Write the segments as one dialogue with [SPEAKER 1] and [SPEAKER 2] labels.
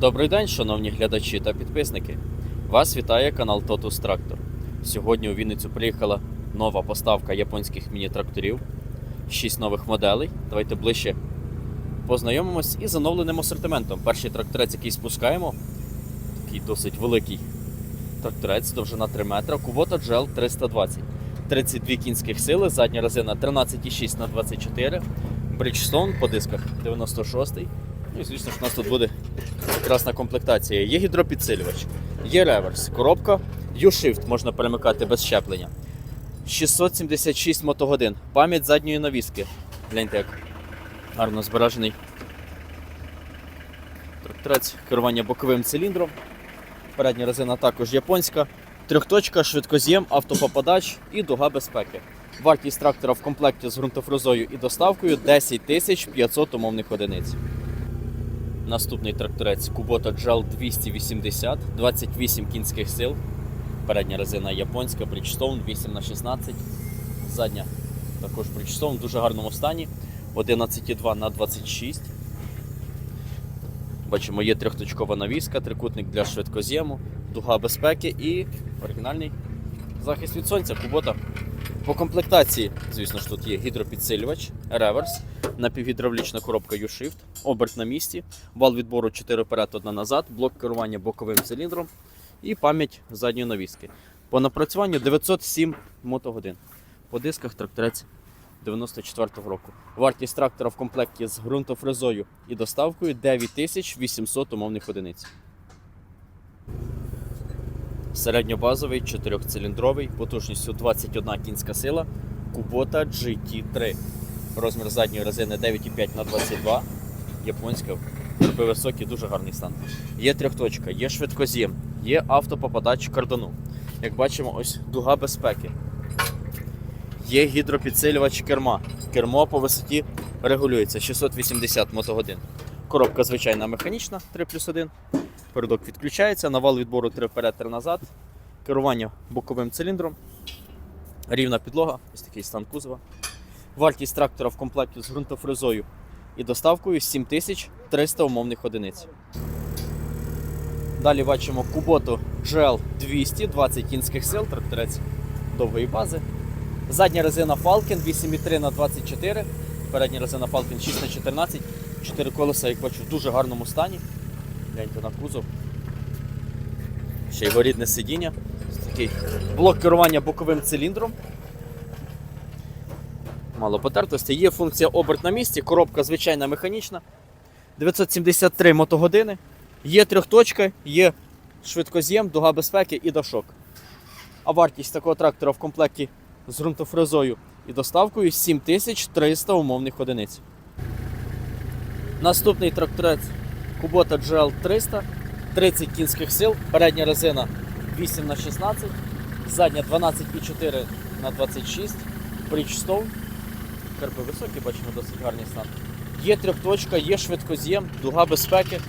[SPEAKER 1] Добрий день, шановні глядачі та підписники. Вас вітає канал Totus Tractor. Сьогодні у Вінницю приїхала нова поставка японських міні-тракторів. Шість нових моделей. Давайте ближче познайомимось із оновленим асортиментом. Перший тракторець, який спускаємо, такий досить великий тракторець, довжина 3 метра, Kubota GL 320. 32 кінських сили, задня резина 13,6 на 24, Bridgestone по дисках 96. Ну і звісно ж у нас тут буде прекрасна комплектація. Є гідропідсилювач, є реверс, коробка, U-Shift можна перемикати без щеплення. 676 мотогодин, пам'ять задньої навіски. Гляньте, як гарно збережений тракторець, керування боковим циліндром. Передня резина також японська. Трьохточка, швидкоз'єм, автопопадач і дуга безпеки. Вартість трактора в комплекті з ґрунтофрезою і доставкою 10 тисяч 500 умовних одиниць. Наступний тракторець Kubota GL 280, 28 кінських сил. Передня резина японська, Bridgestone 8х16. Задня також Bridgestone в дуже гарному стані. 11,2 на 26. Бачимо, є трьохточкова навіска, трикутник для швидкоз'єму, дуга безпеки і оригінальний захист від сонця. Кубота. По комплектації, звісно ж, тут є гідропідсилювач, реверс, напівгідравлічна коробка U-Shift, оберт на місці, вал відбору 4 вперед, 1 назад, блок керування боковим циліндром і пам'ять задньої навіски. По напрацюванню 907 мотогодин. По дисках тракторець 94-го року. Вартість трактора в комплекті з ґрунтофрезою і доставкою 9800 умовних одиниць. Середньобазовий 4-циліндровий, потужністю 21 кінська сила, Kubota GT3. Розмір задньої резини 9,5 на 22 японська, Горби високий, дуже гарний стан. Є трьохточка, є швидкоз'єм, є автопопадач кардану. Як бачимо, ось дуга безпеки. Є гідропідсилювач керма. Кермо по висоті регулюється 680 мотогодин. Коробка звичайна механічна 3 плюс 1. Передок відключається, навал відбору 3 вперед, 3 назад. Керування боковим циліндром. Рівна підлога, ось такий стан кузова. Вартість трактора в комплекті з ґрунтофрезою і доставкою 7300 умовних одиниць. Далі бачимо Kubota GL 200, 20 кінських сил, тракторець довгої бази. Задня резина Falcon 8,3 на 24, передня резина Falcon 6 на 14, 4 колеса, як бачу, в дуже гарному стані. Гляньте на кузов. Ще й горідне сидіння. Такий блок керування боковим циліндром. Мало потертості. Є функція оберт на місці, коробка звичайна механічна. 973 мотогодини. Є трьохточка, є швидкоз'єм, дуга безпеки і дошок. А вартість такого трактора в комплекті з ґрунтофрезою і доставкою 7300 умовних одиниць. Наступний тракторець Kubota GL 300, 30 кінських сил, передня резина 8 на 16, задня 12,4 на 26, Bridgestone. Карпи високі, бачимо досить гарний стан. Є трьохточка, є швидкоз'єм, дуга безпеки,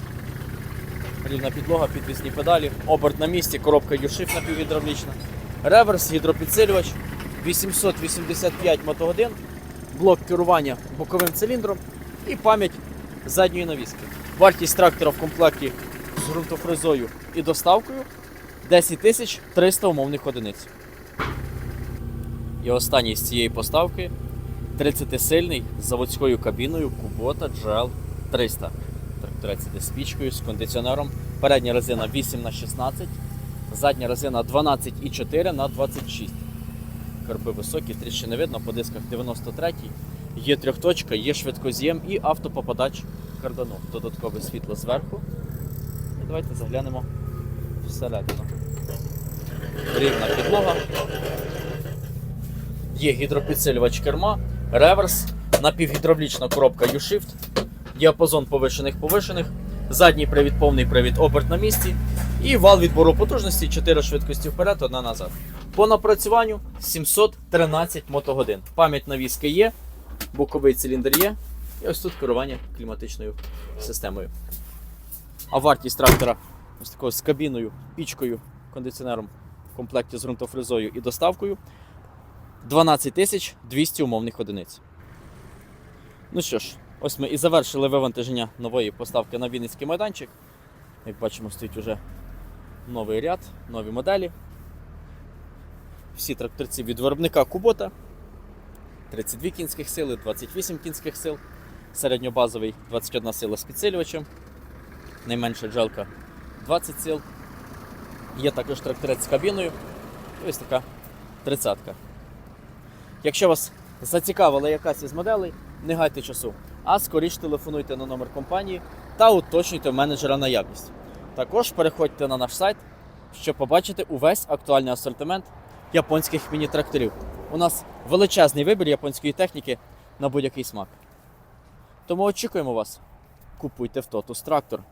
[SPEAKER 1] рівна підлога, підвісні педалі, оберт на місці, коробка U-Shift напівгідравлічна, реверс, гідропідсилювач, 885 мотогодин, блок керування боковим циліндром і пам'ять задньої навіски. Вартість трактора в комплекті з ґрунтофрезою і доставкою 10 тисяч 300 умовних одиниць. І останній з цієї поставки 30-сильний з заводською кабіною Kubota GL 300. Тракторець іде з пічкою, з кондиціонером. Передня резина 8 на 16 задня резина 12,4 на 26 Карби високі, трішки не видно, по дисках 93 Є трьохточка, є швидкоз'єм і автопопадач кардану. Додаткове світло зверху. І давайте заглянемо всередину. Рівна підлога. Є гідропідсилювач керма, реверс, напівгідравлічна коробка U-Shift, діапазон повишених повишених, задній привід, повний привід, оберт на місці і вал відбору потужності 4 швидкості вперед, одна назад. По напрацюванню 713 мотогодин. Пам'ять навіски є, боковий циліндр є, і ось тут керування кліматичною системою. А вартість трактора ось такого з кабіною, пічкою, кондиціонером в комплекті з ґрунтофрезою і доставкою 12 200 умовних одиниць. Ну що ж, ось ми і завершили вивантаження нової поставки на Вінницький майданчик. Як бачимо, стоїть уже новий ряд, нові моделі. Всі тракторці від виробника Кубота. 32 кінських сили, 28 кінських сил, середньобазовий 21 сила з підсилювачем, найменша джелка 20 сил. Є також тракторець з кабіною. І ось така 30. Якщо вас зацікавила якась із моделей, не гайте часу, а скоріш телефонуйте на номер компанії та уточнюйте менеджера наявність. Також переходьте на наш сайт, щоб побачити увесь актуальний асортимент японських міні-тракторів. У нас величезний вибір японської техніки на будь-який смак. Тому очікуємо вас. Купуйте в Totus трактор.